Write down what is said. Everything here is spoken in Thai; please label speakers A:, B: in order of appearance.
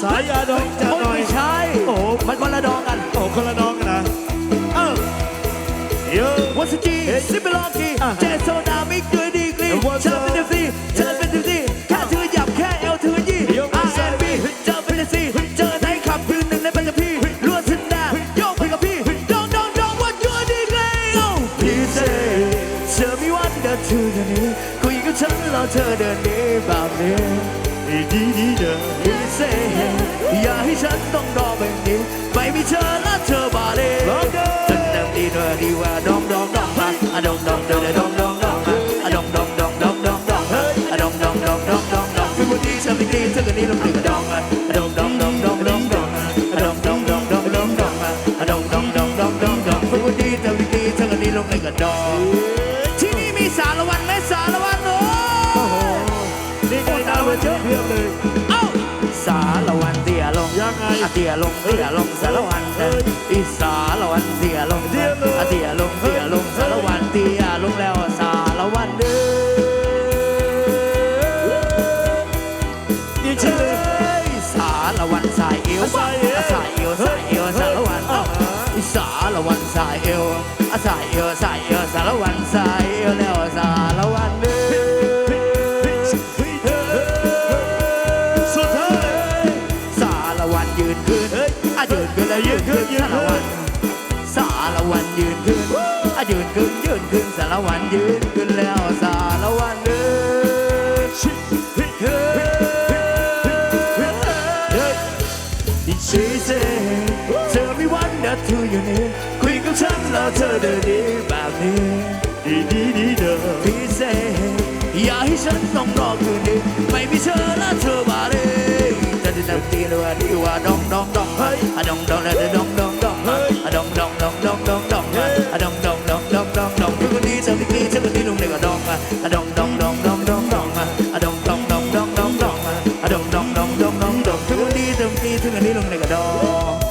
A: สายยาดองจะหน่อย
B: ไม่ใช่
A: โอ้โห
B: มันคนละดองกัน
A: โอ้คนละน้องกันนะเออเยอะ
B: วัสจีซิปเปอร์ลอกี
A: อะ
B: เจโซดามิกด้วยดีกรี
A: What's
B: เชิญเป็นเดซีเชิญเป็นเดซีแค่ถือหยับแค่เอลถือยี่
A: ยกมือซ้าย
B: R&B เจอเป็นเดซีเจอในขับยืนหนึ่งในปัญจพีล้วนสินดาโยกไปกับพี่ดองดองดองวันด้วยดีกรีโอ้พี่เจเธอมีวันเดินถือเดินนี้คุยกับฉันแล้วเธอเดินนี้แบบนี้
A: ดีดีดีเด้อ
B: พี่เซอย่าให้ฉันต้องรอแบบนี้ ไม่มีเธอและเธอบาเลย
A: ร้องเด้อ
B: ฉันนั่งดีด้วยดีว่าดองดองดองมาอะดองดองดองดองดองดองมาอะดองดองดองดองดองดองเฮ้ยอะดองดองดองดองดองดองคือวันนี้ฉันไม่ดีเธอกันนี้ลงหนึ่งอะดองมาอะดองดองดองดองดองดองมาอะดองดองดองดองดองดองมาอะดองดองดองดองดองดองคือวันนี้เธอไม่ดีเธอกันนี้ลงหนึ่งอะดองที่นี่มีสารวันไหมสารวันโอ้
A: โอ้โหนี่ไงดาวมาเยอะเพียบเลย
B: เตี้ยลงเตี้ยลงสารวันเอ้ยอีสารวันเตี้ยลง
A: เตี้ยลง
B: อะเตี้ยลงเตี้ยลงสารวันเตี้ยลงแล้วสารวันเด้อ
A: อีกทีหนึง
B: เอ้ยสารวันสายเอว
A: สายเอว
B: สายเอวสายเอวสารวัน
A: อ่าฮะ
B: อีสารวันสายเอวอะสายเอวสายเอวสารวันสายเอวแล้วสารวันเด้อ สารวันยืนขึ้นอะยืนขึ้นแล้วยืนขึ้น
A: ยืนขึ้น
B: สารวันสารวันยืนขึ้นอะยืนขึ้นยืนขึ้นสารวันยืนขึ้นแล้วสารวันเด้อ
A: ชิฮิ
B: เฮ้ยเฮ้ยอีชีเซเธอมีวันเดินถืออยู่นี่คุยกับฉันแล้วเธอเดินดีแบบนี้
A: ดีดีดีเด้อ
B: พี่เซอย่าให้ฉันต้องรอคืนนี้ไม่มีเธอและเธอบาเลยจะได้ นั่งตีเลยว่าดีว่าดองดองดองเฮ้ยอะดองดองแล้วดองดองดองเฮ้ยอะดองดองดองดองดองดองเฮ้ยอะดองดองดองดองดองดองทุกคนนี้เธอไม่กลีเธอคนนี้ลงในกระดองมาอะดองดองดองดองดองดองมาอะดองดองดองดองดองดองมาอะดองดองดองดองดองดองทุกคนนี้เธอไม่กลีเธอคนนี้ลงในกระดอง